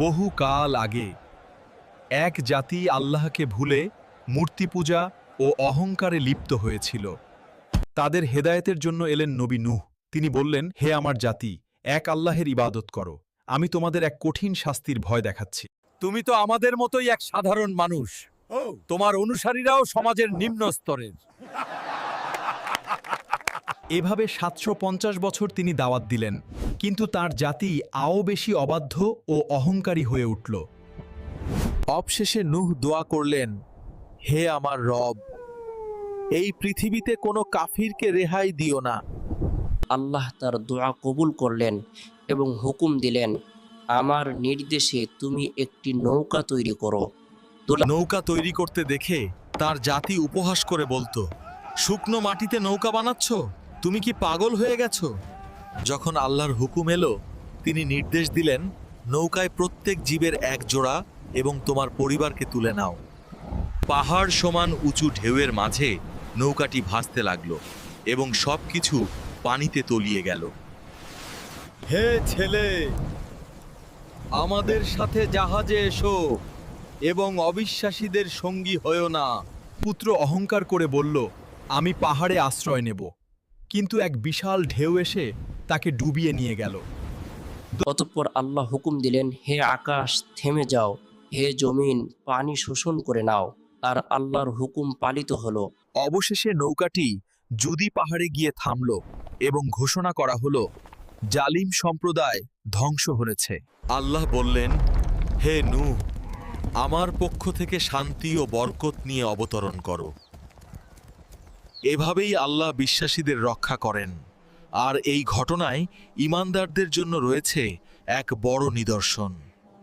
বহু কাল আগে, এক জাতি আল্লাহকে ভুলে মূর্তি পূজা ও অহংকারে লিপ্ত হয়েছিল। তাদের হেদায়েতের জন্য এলেন নবী নূহ। তিনি বললেন, হে আমার জাতি, এক আল্লাহের ইবাদত করো। আমি তোমাদের এক কঠিন শাস্তির ভয় দেখাচ্ছি। তুমি তো আমাদের মতোই এক সাধারণ মানুষ। তোমার অনুসারীরাও সমাজের নিম্ন স্তরের এভাবে সাতশো পঞ্চাশ বছর তিনি দাওয়াত দিলেন। কিন্তু তার জাতি আও বেশি অবাধ্য ও অহংকারী হয়ে উঠল। অবশেষে নুহ দোয়া করলেন হে আমার রব এই পৃথিবীতে কোনো কাফিরকে রেহাই দিও না। আল্লাহ তার দোয়া কবুল করলেন এবং হুকুম দিলেন আমার নির্দেশে তুমি একটি নৌকা তৈরি করো। নৌকা তৈরি করতে দেখে তার জাতি উপহাস করে বলতো শুকনো মাটিতে নৌকা বানাচ্ছ? তুমি কি পাগল হয়ে গেছো? যখন আল্লাহর হুকুম এলো তিনি নির্দেশ দিলেন নৌকায় প্রত্যেক জীবের এক জোড়া এবং তোমার পরিবারকে তুলে নাও। পাহাড় সমান উঁচু ঢেউয়ের মাঝে নৌকাটি ভাসতে লাগল এবং সব কিছু পানিতে তলিয়ে গেল। হে ছেলে আমাদের সাথে জাহাজে এসো এবং অবিশ্বাসীদের সঙ্গী হয়েও না। পুত্র অহংকার করে বলল আমি পাহাড়ে আশ্রয় নেব। কিন্তু এক বিশাল ঢেউ এসে তাকে ডুবিয়ে নিয়ে গেল। অতঃপর আল্লাহ হুকুম দিলেন হে আকাশ থেমে যাও। হে জমিন পানি শোষণ করে নাও। আর আল্লাহর হুকুম পালিত হলো। অবশেষে নৌকাটি যদি পাহাড়ে গিয়ে থামল এবং ঘোষণা করা হলো জালিম সম্প্রদায় ধ্বংস হয়েছে। আল্লাহ বললেন হে নু আমার পক্ষ থেকে শান্তি ও বরকত নিয়ে অবতরণ করো। এভাবেই আল্লাহ বিশ্বাসীদের রক্ষা করেন। আর এই ঘটনায় ইমানদারদের জন্য রয়েছে এক বড় নিদর্শন।